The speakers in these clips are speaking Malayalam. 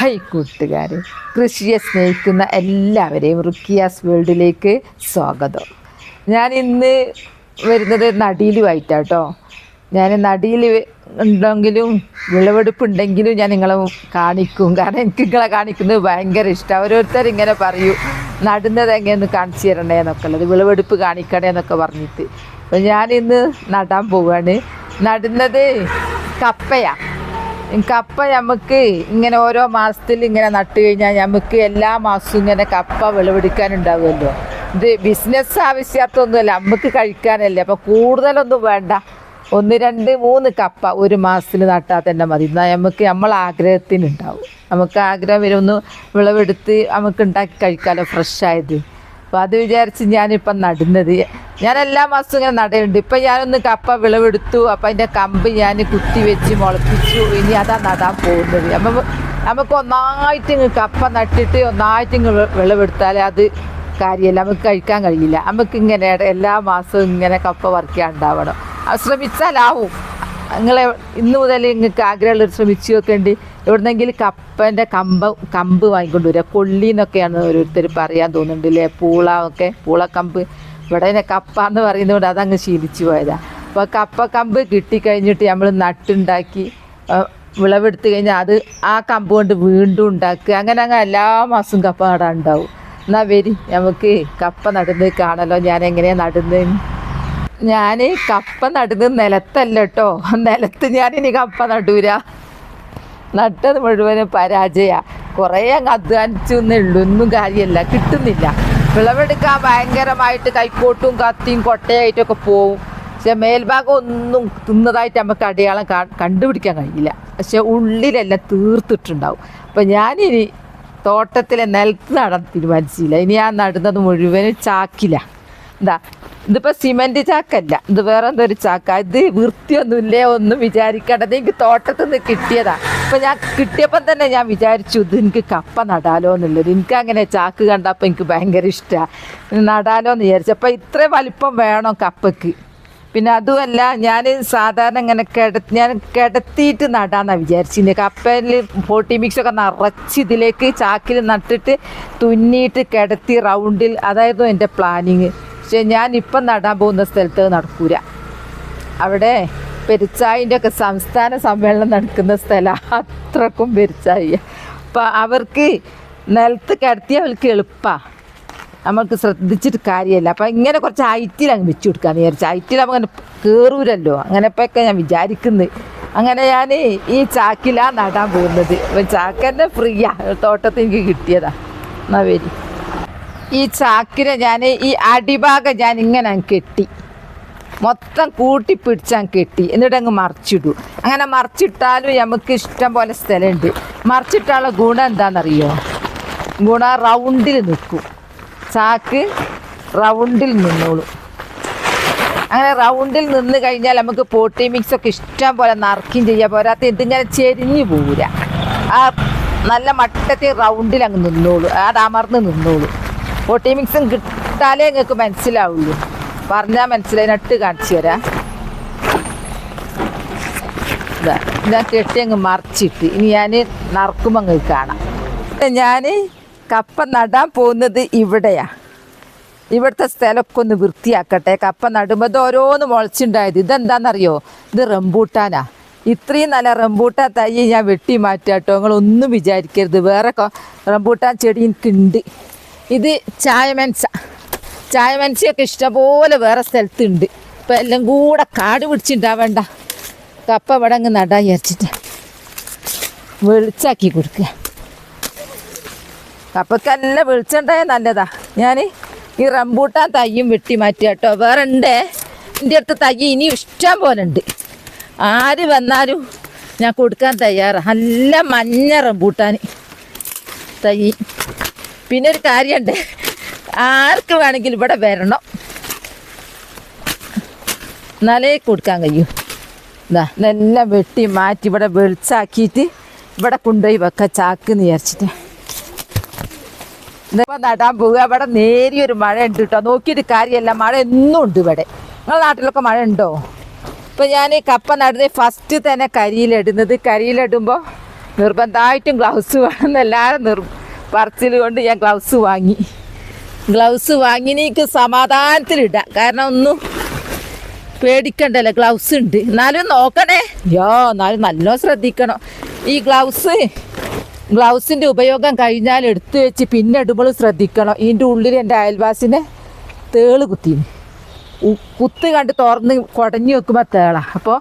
ഹായ് കൂട്ടുകാരെ കൃഷിയെ സ്നേഹിക്കുന്ന എല്ലാവരെയും റുക്കിയാസ് വേൾഡിലേക്ക് സ്വാഗതം. ഞാൻ ഇന്ന് വരുന്നത് നടിയിലുമായിട്ടാട്ടോ. ഞാൻ നടിയിൽ ഉണ്ടെങ്കിലും വിളവെടുപ്പുണ്ടെങ്കിലും ഞാൻ നിങ്ങളെ കാണിക്കും. കാരണം എനിക്ക് നിങ്ങളെ കാണിക്കുന്നത് ഭയങ്കര ഇഷ്ടമാണ് ഓരോരുത്തർ ഇങ്ങനെ പറയൂ നടുന്നത് എങ്ങനെയൊന്ന് കാണിച്ചു തരണേ എന്നൊക്കെ ഉള്ളത്. വിളവെടുപ്പ് കാണിക്കണേ എന്നൊക്കെ പറഞ്ഞിട്ട്. അപ്പോൾ ഞാനിന്ന് നടാൻ പോവുകയാണ് നടുന്നത് കപ്പയാണ് കപ്പ നമുക്ക് ഇങ്ങനെ ഓരോ മാസത്തിൽ ഇങ്ങനെ നട്ട് കഴിഞ്ഞാൽ നമുക്ക് എല്ലാ മാസവും ഇങ്ങനെ കപ്പ വിളവെടുക്കാനുണ്ടാവുമല്ലോ. ഇത് ബിസിനസ് ആവശ്യാർത്ഥമൊന്നുമല്ല നമുക്ക് കഴിക്കാനല്ലേ. അപ്പോൾ കൂടുതലൊന്നും വേണ്ട. ഒന്ന് രണ്ട് മൂന്ന് കപ്പ ഒരു മാസത്തിൽ നട്ടാൽ തന്നെ മതി. എന്നാൽ നമുക്ക് നമ്മൾ ആഗ്രഹത്തിനുണ്ടാവും നമുക്ക് ആഗ്രഹം വരും വിളവെടുത്ത് നമുക്ക് ഉണ്ടാക്കി കഴിക്കാമല്ലോ ഫ്രഷായത് അപ്പോൾ അത് വിചാരിച്ച് ഞാനിപ്പം നടുന്നത്. ഞാൻ എല്ലാ മാസവും ഇങ്ങനെ നടയുണ്ട് ഇപ്പം ഞാനൊന്ന് കപ്പ വിളവെടുത്തു. അപ്പം അതിന്റെ കമ്പ് ഞാൻ കുത്തി വെച്ച് മുളപ്പിച്ചു ഇനി അതാ നടാൻ പോകുന്നത്. നമുക്ക് ഒന്നായിട്ട് ഇങ്ങ് കപ്പ നട്ടിട്ട് ഒന്നായിട്ട് ഇങ്ങ് വിളവെടുത്താൽ അത് കാര്യമല്ല. നമുക്ക് കഴിക്കാൻ കഴിയില്ല. നമുക്ക് ഇങ്ങനെ എല്ലാ മാസവും ഇങ്ങനെ കപ്പ പറിക്കാൻ ഉണ്ടാവണം. ശ്രമിച്ചാലാവും. നിങ്ങളെ ഇന്ന് മുതൽ നിങ്ങൾക്ക് ആഗ്രഹമുള്ളവർ ശ്രമിച്ചു നോക്കേണ്ടി എവിടുന്നെങ്കിലും കപ്പന്റെ കമ്പ കമ്പ് വാങ്ങിക്കൊണ്ട് വരിക. കൊള്ളി എന്നൊക്കെയാണ് ഓരോരുത്തർ പറയാൻ തോന്നുന്നുണ്ട് അല്ലേ പൂള ഒക്കെ പൂളക്കമ്പ്. ഇവിടെ തന്നെ കപ്പ എന്ന് പറയുന്നതുകൊണ്ട് അതങ്ങ് ശീലിച്ചു പോയതാണ് അപ്പോൾ കപ്പ കമ്പ് കിട്ടിക്കഴിഞ്ഞിട്ട് നമ്മൾ നട്ടുണ്ടാക്കി വിളവെടുത്ത് കഴിഞ്ഞാൽ അത് ആ കമ്പ് കൊണ്ട് വീണ്ടും ഉണ്ടാക്കുക. അങ്ങനെ അങ്ങ് എല്ലാ മാസവും കപ്പ നടാൻ ഉണ്ടാവും എന്നാൽ വരി നമുക്ക് കപ്പ നടുന്നത് കാണല്ലോ. ഞാൻ എങ്ങനെയാണ് നടുന്നതെന്ന് ഞാൻ കപ്പ നടുന്നത് നിലത്തല്ല കേട്ടോ. നിലത്ത് ഞാനിനി കപ്പ നടൂല. നട്ടത് മുഴുവനും പരാജയ. കുറേ അങ്ങ് അധ്വാനിച്ചു എന്നുള്ളൂ ഒന്നും കാര്യമല്ല കിട്ടുന്നില്ല. വിളവെടുക്കാൻ ഭയങ്കരമായിട്ട് കൈക്കോട്ടും കത്തിയും കൊട്ടയായിട്ടൊക്കെ പോവും. പക്ഷെ മേൽഭാഗം ഒന്നും തിന്നതായിട്ട് നമുക്ക് അടയാളം കണ്ടുപിടിക്കാൻ കഴിയില്ല. പക്ഷെ ഉള്ളിലെല്ലാം തീർത്തിട്ടുണ്ടാവും. അപ്പം ഞാനിനി തോട്ടത്തിലെ നിലത്ത് നടാൻ തീരുമാനിച്ചില്ല. ഇനി ഞാൻ നടുന്നത് മുഴുവനും ചാക്കില്ല എന്താ? ഇതിപ്പോൾ സിമെന്റ് ചാക്കല്ല. ഇത് വേറെ എന്തോ ഒരു ചാക്ക. ഇത് വൃത്തിയൊന്നുമില്ലേ. ഒന്നും വിചാരിക്കേണ്ടത് എനിക്ക് തോട്ടത്തിൽ നിന്ന് കിട്ടിയതാ. അപ്പം ഞാൻ കിട്ടിയപ്പം തന്നെ ഞാൻ വിചാരിച്ചു ഇത് എനിക്ക് കപ്പ നടാലോ എന്നുള്ളത്. എനിക്ക് അങ്ങനെ ചാക്ക് കണ്ടപ്പോൾ എനിക്ക് ഭയങ്കര ഇഷ്ടമാണ് നടാലോ എന്ന് വിചാരിച്ചു. അപ്പം ഇത്രയും വലിപ്പം വേണം കപ്പയ്ക്ക് പിന്നെ അതുമല്ല ഞാൻ സാധാരണ ഇങ്ങനെ കിട ഞാൻ കിടത്തിയിട്ട് നടാന്നാണ് വിചാരിച്ചിരുന്നത് കപ്പലിൽ മിക്സ് ഒക്കെ നിറച്ച് ഇതിലേക്ക് ചാക്കിൽ നട്ടിട്ട് തുന്നിയിട്ട് കിടത്തി റൗണ്ടിൽ അതായിരുന്നു എന്റെ പ്ലാനിങ് പക്ഷെ ഞാൻ ഇപ്പം നടാൻ പോകുന്ന സ്ഥലത്ത് നടക്കൂല. അവിടെ പെരുച്ചായിന്റെ ഒക്കെ സംസ്ഥാന സമ്മേളനം നടക്കുന്ന സ്ഥലം. അത്രക്കും പെരുച്ചായി അപ്പം അവർക്ക് നിലത്ത് കിടത്തി അവർക്ക് എളുപ്പമാണ് നമുക്ക് ശ്രദ്ധിച്ചിട്ട് കാര്യമല്ല. അപ്പം ഇങ്ങനെ കുറച്ച് ഹൈറ്റിൽ അങ്ങ് വെച്ച് കൊടുക്കാന്ന് വിചാരിച്ചു. ഹൈറ്റിൽ അങ്ങനെ കയറൂരല്ലോ അങ്ങനെ ഇപ്പോഴൊക്കെ ഞാൻ വിചാരിക്കുന്നത് അങ്ങനെ ഞാൻ ഈ ചാക്കിലാണ് നടാൻ പോകുന്നത്. അപ്പം ചാക്ക് തന്നെ ഫ്രീയാ തോട്ടത്തിൽ എനിക്ക് കിട്ടിയതാ. എന്നാ വരി. ഈ ചാക്കിനെ ഞാൻ ഈ അടിഭാഗം ഞാൻ ഇങ്ങനെ കെട്ടി. മൊത്തം കൂട്ടി പിടിച്ചാൽ കെട്ടി. എന്നിട്ട് അങ്ങ് മറിച്ചിടൂ. അങ്ങനെ മറിച്ചിട്ടാലും നമുക്ക് ഇഷ്ടം പോലെ സ്ഥലമുണ്ട്. മറിച്ചിട്ടുള്ള ഗുണം എന്താണെന്നറിയോ? ഗുണം റൗണ്ടിൽ നിൽക്കും. ചാക്ക് റൗണ്ടിൽ നിന്നോളൂ. അങ്ങനെ റൗണ്ടിൽ നിന്ന് കഴിഞ്ഞാൽ നമുക്ക് പോട്ടി മിക്സ് ഒക്കെ ഇഷ്ടം പോലെ നറുക്കും ചെയ്യാം. പോരാത്ത ഇതിങ്ങനെ ചെരിഞ്ഞു പോരാ ആ നല്ല മട്ടത്തിൽ റൗണ്ടിൽ അങ്ങ് നിന്നോളൂ. അത് അമർന്ന് നിന്നോളൂ. പോട്ടി മിക്സും കിട്ടാലേ നിങ്ങൾക്ക് മനസ്സിലാവുള്ളൂ. പറഞ്ഞാൽ മനസ്സിലായി. നട്ട് കാണിച്ചു തരാം. ഞാൻ കെട്ടി അങ്ങ് മറിച്ചിട്ട്. ഇനി ഞാൻ നറുക്കുമ്പോൾ അങ്ങ് കാണാം. ഞാൻ കപ്പ നടാൻ പോകുന്നത് ഇവിടെയാ. ഇവിടുത്തെ സ്ഥലമൊക്കെ ഒന്ന് വൃത്തിയാക്കട്ടെ. കപ്പ നടുമ്പോൾ ഇത് ഓരോന്ന് മുളച്ചുണ്ടായത്. ഇതെന്താണെന്നറിയോ ഇത് റംബൂട്ടാനാ. ഇത്രയും നല്ല റംബൂട്ടാൻ തൈ ഞാൻ വെട്ടി മാറ്റാട്ടോ. നിങ്ങളൊന്നും വിചാരിക്കരുത്. വേറെ റംബൂട്ടാൻ ചെടി എനിക്കുണ്ട്. ഇത് ചായമെൻസ. ചായമെൻസയൊക്കെ ഇഷ്ടംപോലെ വേറെ സ്ഥലത്തുണ്ട്. ഇപ്പം എല്ലാം കൂടെ കാട് പിടിച്ചിട്ടുണ്ടാവേണ്ട കപ്പ ഇവിടെ അങ്ങ് നടാ വിചാരിച്ചിട്ട്. വെളിച്ചാക്കി കൊടുക്കുക. കപ്പക്കെല്ലാം വിളിച്ചുണ്ടായ നല്ലതാ. ഞാൻ ഈ റംബൂട്ടാൻ തയ്യും വെട്ടി മാറ്റി കേട്ടോ. വേറെ ഉണ്ട് എന്റെ അടുത്ത് തൈ ഇനി ഇഷ്ടം പോലെ ഉണ്ട് ആര് വന്നാലും ഞാൻ കൊടുക്കാൻ തയ്യാറാണ് നല്ല മഞ്ഞ റംബൂട്ടാൻ തൈ. പിന്നെ ഒരു കാര്യമുണ്ട് ആർക്ക് വേണമെങ്കിലും ഇവിടെ വരണം. എന്നാലേ കൊടുക്കാൻ കഴിയൂ. ഇതാ ഇതെല്ലാം വെട്ടി മാറ്റി ഇവിടെ വെളിച്ചാക്കിയിട്ട് ഇവിടെ കൊണ്ടുപോയി വെക്കാം ചാക്ക് എന്ന് വിചാരിച്ചിട്ട്. ഇതിപ്പോ നടാൻ പോവുക. ഇവിടെ നേരിയൊരു മഴ ഉണ്ട് കേട്ടോ നോക്കിയിട്ട് കാര്യമല്ല മഴ എന്നും ഉണ്ട് ഇവിടെ. നിങ്ങളുടെ നാട്ടിലൊക്കെ മഴ ഉണ്ടോ? ഇപ്പം ഞാൻ കപ്പ നടുന്ന ഫസ്റ്റ് തന്നെ കരിയിലിടുന്നത് കരിയിലിടുമ്പോൾ നിർബന്ധമായിട്ടും ഗ്ലൗസ് വേണമെന്ന് എല്ലാവരും നിർ പറച്ചിൽ കൊണ്ട് ഞാൻ ഗ്ലൗസ് വാങ്ങി. ഗ്ലൗസ് വാങ്ങി എനിക്ക് സമാധാനത്തിലിടാം കാരണം ഒന്നും പേടിക്കണ്ടല്ലോ ഗ്ലൗസ് ഉണ്ട്. എന്നാലും നോക്കണേ. യോ എന്നാലും നല്ലോ ശ്രദ്ധിക്കണം. ഈ ഗ്ലൗസ് ഗ്ലൗസിന്റെ ഉപയോഗം കഴിഞ്ഞാൽ എടുത്തു വെച്ച് പിന്നെ ഇടുമ്പോൾ ശ്രദ്ധിക്കണം. ഇതിന്റെ ഉള്ളിൽ എന്റെ അയൽവാസിനെ തേൾ കുത്തി. കുത്ത് കണ്ട് തുറന്ന് കുടഞ്ഞു വെക്കുമ്പോൾ തേള. അപ്പോൾ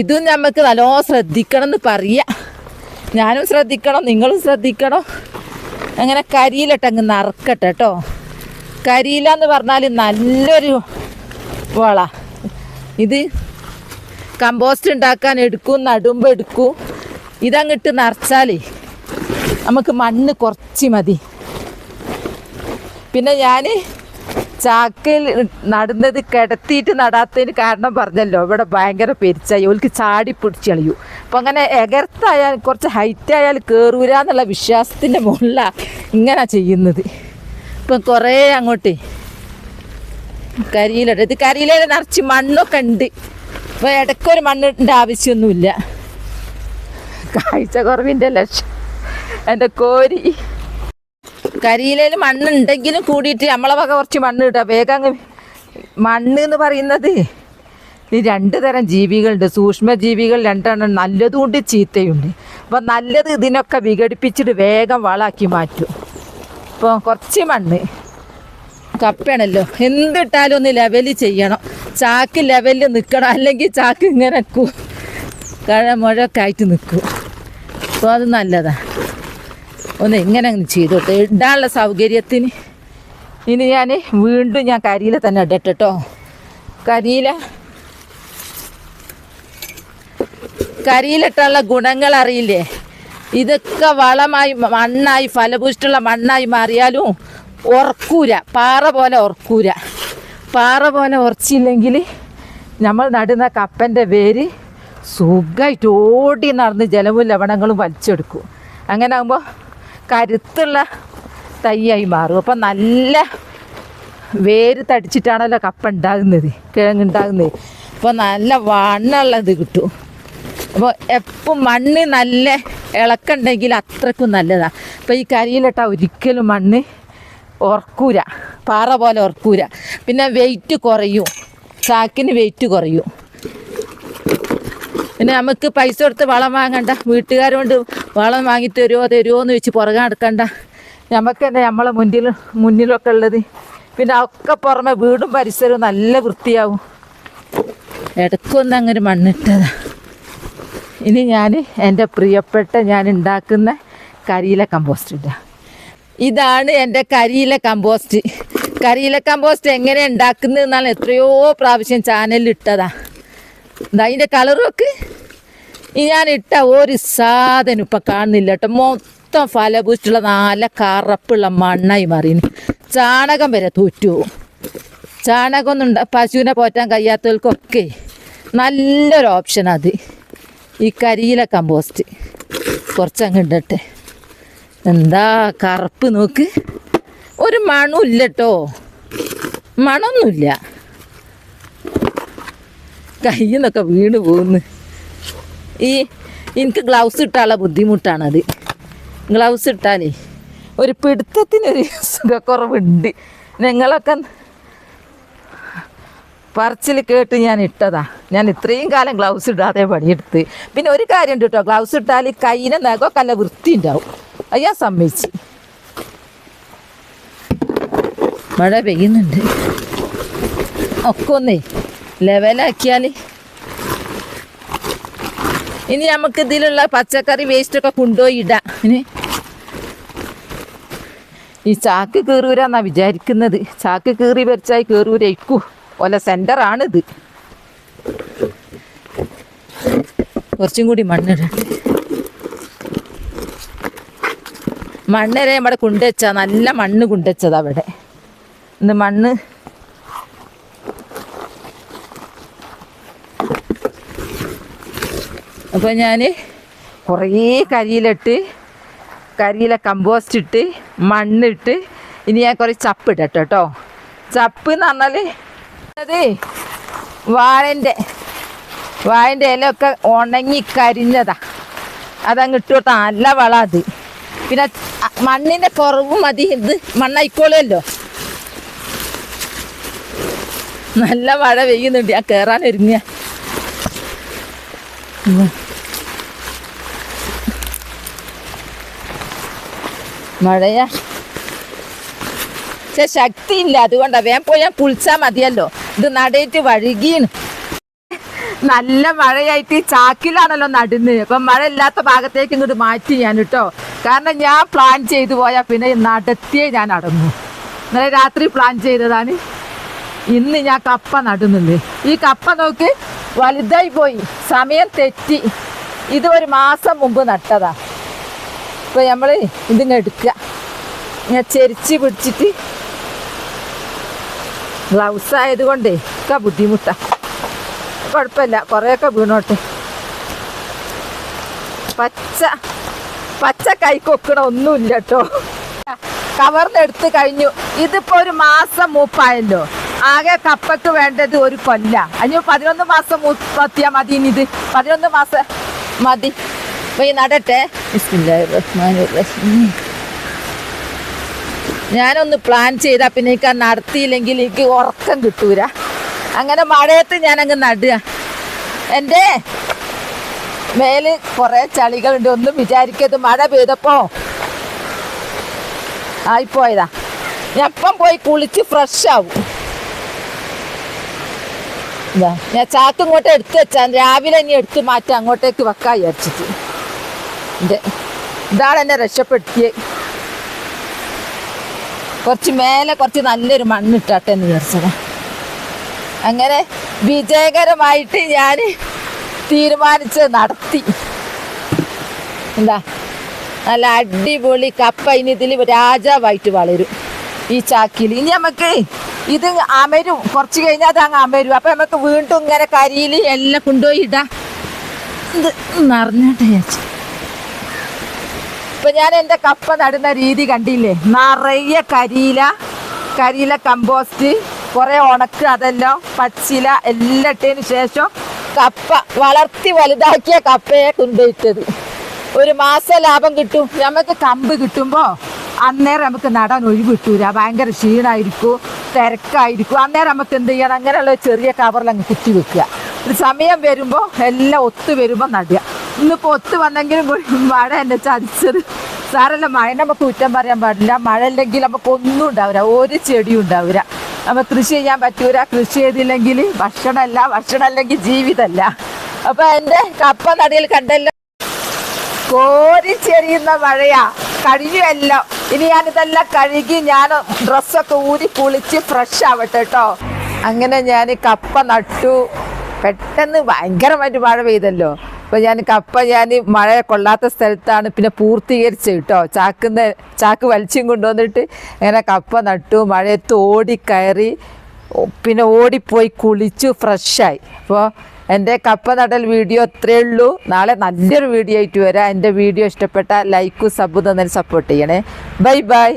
ഇതും നമുക്ക് നല്ലോ ശ്രദ്ധിക്കണം എന്ന് പറയാം. ഞാനും ശ്രദ്ധിക്കണം നിങ്ങളും ശ്രദ്ധിക്കണം. അങ്ങനെ കരിയിലിട്ട് അങ്ങ് നറുക്കട്ടെ കേട്ടോ കരിയില എന്ന് പറഞ്ഞാൽ നല്ലൊരു വള. ഇത് കമ്പോസ്റ്റ് ഉണ്ടാക്കാൻ എടുക്കും നടുമ്പോൾ എടുക്കും. ഇതങ്ങിട്ട് നിറച്ചാലേ നമുക്ക് മണ്ണ് കുറച്ച് മതി. പിന്നെ ഞാൻ ചാക്കയിൽ നടുന്നത് കിടത്തിയിട്ട് നടാത്തതിന് കാരണം പറഞ്ഞല്ലോ. ഇവിടെ ഭയങ്കര പെരിച്ചായി. ഓൽക്ക് ചാടി പിടിച്ച് കളിയൂ. അപ്പം അങ്ങനെ എകർത്തായാൽ കുറച്ച് ഹൈറ്റ് ആയാൽ കയറൂല എന്നുള്ള വിശ്വാസത്തിന്റെ മുകളിലാണ് ഇങ്ങനെ ചെയ്യുന്നത്. ഇപ്പം കുറേ അങ്ങോട്ടേ കരിയിലോ ഇത് കരിയില നിറച്ച് മണ്ണൊക്കെ ഉണ്ട്. അപ്പോൾ ഇടയ്ക്കൊരു മണ്ണിന്റെ ആവശ്യമൊന്നുമില്ല. കാഴ്ച കുറവിന്റെ ലക്ഷം എന്റെ കോരി. കരിയിലയിൽ മണ്ണുണ്ടെങ്കിലും കൂടിയിട്ട് നമ്മളെ വക കുറച്ച് മണ്ണ് കിട്ടുക വേഗം അങ്ങ് മണ്ണ് എന്ന് പറയുന്നത് ഈ രണ്ട് തരം ജീവികളുണ്ട്. സൂക്ഷ്മജീവികൾ രണ്ടെണ്ണം നല്ലതുകൊണ്ട് ചീത്തയുണ്ട്. അപ്പോൾ നല്ലത് ഇതിനൊക്കെ വിഘടിപ്പിച്ചിട്ട് വേഗം വളാക്കി മാറ്റും. ഇപ്പോൾ കുറച്ച് മണ്ണ്. കപ്പയാണല്ലോ. എന്തിട്ടാലും ഒന്ന് ലെവൽ ചെയ്യണം. ചാക്ക് ലെവലിൽ നിൽക്കണം അല്ലെങ്കിൽ ചാക്ക് ഇങ്ങനെ കഴ മുഴക്കായിട്ട് നിൽക്കും. അപ്പോൾ അത് നല്ലതാണ് ഒന്ന് ഇങ്ങനെ അങ്ങ് ചെയ്തോട്ടെ ഇടാനുള്ള സൗകര്യത്തിന് ഇനി ഞാൻ വീണ്ടും ഞാൻ കരിയില തന്നെ ഇടട്ടെ കേട്ടോ കരിയില കരിയിലിട്ടുള്ള ഗുണങ്ങൾ അറിയില്ലേ? ഇതൊക്കെ വളമായി മണ്ണായി ഫലഭൂഷ്ടുള്ള മണ്ണായി മാറിയാലും ഉറക്കൂല പാറ പോലെ ഉറക്കൂല പാറ പോലെ ഉറച്ചില്ലെങ്കിൽ നമ്മൾ നടുന്ന കപ്പന്റെ വേര് സുഖമായിട്ട് ഓടി നടന്ന് ജലവും ലവണങ്ങളും വലിച്ചെടുക്കും. അങ്ങനെ ആകുമ്പോൾ കരുത്തുള്ള തൈയായി മാറും. അപ്പം നല്ല വേര് തടിച്ചിട്ടാണല്ലോ കപ്പ ഉണ്ടാകുന്നത് കിഴങ്ങുണ്ടാകുന്നത് അപ്പോൾ നല്ല വണ്ണുള്ളത് കിട്ടും. അപ്പോൾ എപ്പം മണ്ണ് നല്ല ഇളക്കുണ്ടെങ്കിൽ അത്രക്കും നല്ലതാണ് അപ്പോൾ ഈ കരിയിലിട്ട ഒരിക്കലും മണ്ണ് ഉറക്കൂര പാറ പോലെ ഉറക്കൂര പിന്നെ വെയിറ്റ് കുറയും ചാക്കിന് വെയിറ്റ് കുറയും. പിന്നെ നമുക്ക് പൈസ കൊടുത്ത് വളം വാങ്ങണ്ട വീട്ടുകാരോണ്ട് വളം വാങ്ങി തരുമോ തരുമോ എന്ന് വെച്ച് പുറകെ നടക്കണ്ട. നമുക്ക് തന്നെ നമ്മളെ മുന്നിൽ മുന്നിലൊക്കെ ഉള്ളത്. പിന്നെ ഒക്കെ പുറമെ വീടും പരിസരവും നല്ല വൃത്തിയാവും. ഇടയ്ക്കൊന്ന് അങ്ങനെ മണ്ണിട്ടതാ. ഇനി ഞാൻ എന്റെ പ്രിയപ്പെട്ട ഞാൻ ഉണ്ടാക്കുന്ന കരിയില കമ്പോസ്റ്റ് ഇടാം. ഇതാണ് എന്റെ കരിയില കമ്പോസ്റ്റ്. കരിയില കമ്പോസ്റ്റ് എങ്ങനെ ഉണ്ടാക്കുന്നത് എന്നാണ് എത്രയോ പ്രാവശ്യം ചാനലിൽ ഇട്ടതാ. അതിന്റെ കളറൊക്കെ? ഞാൻ ഇട്ട ഒരു സാധനം ഇപ്പം കാണുന്നില്ല കേട്ടോ മൊത്തം ഫലപുഷ്ടിയുള്ള നല്ല കറപ്പുള്ള മണ്ണായി മാറിന് ചാണകം വരെ തോറ്റു. ചാണകം ഒന്നും പശുവിനെ പോറ്റാൻ കഴിയാത്തവർക്കൊക്കെ നല്ലൊരു ഓപ്ഷൻ അത്. ഈ കരിയില കമ്പോസ്റ്റ്. കുറച്ചങ്ങ് ഇടട്ടെ. എന്താ കറുപ്പ് നോക്ക്. ഒരു മണമില്ല കേട്ടോ മണമൊന്നുമില്ല കയ്യിൽ നിന്നൊക്കെ വീണ് പോകുന്നു ഈ എനിക്ക് ഗ്ലൗസ് ഇട്ടാനുള്ള ബുദ്ധിമുട്ടാണത്. ഗ്ലൗസ് ഇട്ടാനേ ഒരു പിടുത്തത്തിനൊരു സുഖക്കുറവുണ്ട്. നിങ്ങളൊക്കെ പറച്ചിൽ കേട്ട് ഞാൻ ഇട്ടതാ. ഞാൻ ഇത്രയും കാലം ഗ്ലൗസ് ഇടാതെ പണിയെടുത്ത്. പിന്നെ ഒരു കാര്യം കേട്ടോ ഗ്ലൗസ് ഇട്ടാൽ കൈനെ നഖമൊക്കെ നല്ല വൃത്തി ഉണ്ടാവും അത് ഞാൻ സമ്മതിച്ച്. മഴ പെയ്യുന്നുണ്ട്. ഒക്കെ ഒന്നേ ലെവലാക്കിയാൽ ഇനി നമുക്ക് ഇതിലുള്ള പച്ചക്കറി വേസ്റ്റൊക്കെ കൊണ്ടുപോയി ഇടാം. ഇനി ഈ ചാക്ക് കീറൂരാന്നാ വിചാരിക്കുന്നത്. ചാക്ക് കീറി വരച്ചായി കീറൂരയിക്കൂ ഓല സെന്ററാണിത് കുറച്ചും കൂടി മണ്ണിടണ്ട് മണ്ണരെ നമ്മുടെ കുണ്ടുവച്ച നല്ല മണ്ണ് കുണ്ടുവച്ചതാ അവിടെ ഇന്ന് മണ്ണ് അപ്പോൾ ഞാൻ കുറേ കരിയിലിട്ട് കരിയിലെ കമ്പോസ്റ്റ് ഇട്ട് മണ്ണിട്ട് ഇനി ഞാൻ കുറേ ചപ്പ് ഇടട്ടെ കേട്ടോ ചപ്പ് എന്ന് പറഞ്ഞാൽ അത് വാഴന്റെ വാഴന്റെ ഇലയൊക്കെ ഉണങ്ങി കരിഞ്ഞതാ. അതങ്ങ് ഇട്ട് കൊടുത്താൽ നല്ല വളം പിന്നെ മണ്ണിന്റെ കുറവ് മതി ഇത് മണ്ണായിക്കോളുമല്ലോ. നല്ല മഴ പെയ്യുന്നുണ്ട് ഞാൻ കയറാൻ ഒരുങ്ങിയ. മഴയാ. പക്ഷെ ശക്തിയില്ല. അതുകൊണ്ടാ വേഗം പോയി ഞാൻ കുളിച്ചാൽ മതിയല്ലോ. ഇത് നടയിട്ട് വഴുകീണ്. നല്ല മഴയായിട്ട് ചാക്കിലാണല്ലോ നടുന്നത് അപ്പം മഴ ഇല്ലാത്ത ഭാഗത്തേക്ക് ഇങ്ങോട്ട് മാറ്റി ഞാൻ കേട്ടോ കാരണം ഞാൻ പ്ലാൻ ചെയ്തു പോയാൽ പിന്നെ നടത്തിയേ ഞാൻ നടന്നു. ഇന്നലെ രാത്രി പ്ലാൻ ചെയ്തതാണ്. ഇന്ന് ഞാൻ കപ്പ നടുന്നുണ്ട്. ഈ കപ്പ നോക്ക്. വലുതായി പോയി. സമയം തെറ്റി. ഇത് ഒരു മാസം മുമ്പ് നട്ടതാ. ഇപ്പൊ നമ്മൾ ഇതിങ്ങ് എടുക്കുക ഞാൻ ചെരിച്ച് പിടിച്ചിട്ട് ഗ്ലൗസ് ആയതുകൊണ്ടേ ഒക്കെ ബുദ്ധിമുട്ടാ. കുഴപ്പമില്ല. കുറേയൊക്കെ വീണോട്ടെ. പച്ച പച്ച കൈക്കൊക്കണ ഒന്നുമില്ല കേട്ടോ. കവർന്നെടുത്ത് കഴിഞ്ഞു. ഇതിപ്പോ ഒരു മാസം മൂപ്പായല്ലോ. ആകെ കപ്പക്ക് വേണ്ടത് ഒരു കൊല്ല. അഞ്ഞു പതിനൊന്ന് മാസം പത്തിയാ മതി ഇത്. പതിനൊന്ന് മാസം മതി. പോയി നടട്ടെ. ഞാനൊന്ന് പ്ലാൻ ചെയ്താൽ പിന്നെ എനിക്ക് നടത്തിയില്ലെങ്കിൽ എനിക്ക് ഉറക്കം കിട്ടൂല. അങ്ങനെ മഴയത്ത് ഞാൻ അങ്ങ് നടുക. എന്റെ മേൽ കുറേ ചളികളുണ്ട്. ഒന്നും വിചാരിക്കരുത്. മഴ പെയ്തപ്പോ ആയിപ്പോയതാ. ഞാൻ എപ്പം പോയി കുളിച്ച് ഫ്രഷ് ആവും. ഞാൻ ചാക്ക് ഇങ്ങോട്ട് എടുത്ത് വെച്ചാൽ രാവിലെ ഇനി എടുത്ത് മാറ്റി അങ്ങോട്ടേക്ക് വെക്കാൻ വിചാരിച്ചിട്ട്. ഇത്. ഇതാണ് എന്നെ രക്ഷപ്പെടുത്തിയത് കുറച്ച് മേലെ കുറച്ച് നല്ലൊരു മണ്ണിട്ടാട്ടെ എന്ന് വിചാരിച്ചതാ. അങ്ങനെ വിജയകരമായിട്ട് ഞാൻ തീരുമാനിച്ച് നടത്തി. എന്താ? നല്ല അടിപൊളി കപ്പ ഇനി ഇതിൽ രാജാവായിട്ട് വളരും. ഈ ചാക്കിൽ ഇനി നമുക്ക് ഇത് അമരും കുറച്ച് കഴിഞ്ഞാൽ അത് അങ്ങ് അമരും. അപ്പൊ നമുക്ക് വീണ്ടും ഇങ്ങനെ കരിയിൽ എല്ലാം കൊണ്ടുപോയി ഇടാം. ഇത് നിറഞ്ഞോട്ടെ ചേച്ചി ഞാൻ എന്റെ കപ്പ നടുന്ന രീതി കണ്ടില്ലേ? നിറയെ കരിയില കരിയില കമ്പോസ്റ്റ് കുറെ ഉണക്ക് അതെല്ലാം പച്ചില എല്ലാം ഇട്ടതിന് ശേഷം കപ്പ വളർത്തി വലുതാക്കിയ കപ്പയെ കൊണ്ടുപോയിട്ടത്. ഒരു മാസം ലാഭം കിട്ടും. നമുക്ക് കമ്പ് കിട്ടുമ്പോ അന്നേരം നമുക്ക് നടാൻ ഒഴിവ് കിട്ടൂല. ഭയങ്കര ക്ഷീണമായിരിക്കും തിരക്കായിരിക്കും. അന്നേരം നമുക്ക് എന്ത് ചെയ്യണം അങ്ങനെയുള്ള ചെറിയ കവറിൽ അങ്ങ് കുത്തി വെക്കുക. ഒരു സമയം വരുമ്പോൾ എല്ലാം ഒത്തു വരുമ്പോൾ നടുക. ഇന്നിപ്പോൾ ഒത്തു വന്നെങ്കിലും മഴ എന്നെ ചതിച്ചത്. സാറല്ല മഴ നമുക്ക് കുറ്റം പറയാൻ പാടില്ല. മഴ ഇല്ലെങ്കിൽ നമുക്ക് ഒന്നും ഉണ്ടാവില്ല. ഒരു ചെടിയും ഉണ്ടാവില്ല. നമുക്ക് കൃഷി ചെയ്യാൻ പറ്റൂല. കൃഷി ചെയ്തില്ലെങ്കിൽ ഭക്ഷണമല്ല. ഭക്ഷണമല്ലെങ്കിൽ ജീവിതമല്ല. അപ്പം എന്റെ കപ്പ നടിയിൽ കണ്ടല്ലോ. കോരിച്ചെറിയുന്ന മഴയാ. കഴിയുമല്ലോ. ഇനി ഞാനിതെല്ലാം കഴുകി ഞാൻ ഡ്രസ്സൊക്കെ ഊരി കുളിച്ച് ഫ്രഷ് ആവട്ടെ കേട്ടോ അങ്ങനെ ഞാൻ കപ്പ നട്ടു. പെട്ടെന്ന് ഭയങ്കരമായിട്ട് മഴ പെയ്തല്ലോ. അപ്പൊ ഞാൻ കപ്പ ഞാൻ മഴ കൊള്ളാത്ത സ്ഥലത്താണ് പിന്നെ പൂർത്തീകരിച്ച് കേട്ടോ ചാക്കുന്ന ചാക്ക് വലിച്ചും കൊണ്ടുവന്നിട്ട് അങ്ങനെ കപ്പ നട്ടു. മഴയത്ത് കയറി. പിന്നെ ഓടിപ്പോയി കുളിച്ചു ഫ്രഷായി അപ്പോൾ എന്റെ കപ്പ നടൽ വീഡിയോ അത്രയേ ഉള്ളൂ. നാളെ നല്ലൊരു വീഡിയോ ആയിട്ട് വരാം. എന്റെ വീഡിയോ ഇഷ്ടപ്പെട്ട ലൈക്കും സബ്ബും തന്നെ സപ്പോർട്ട് ചെയ്യണേ. Bye bye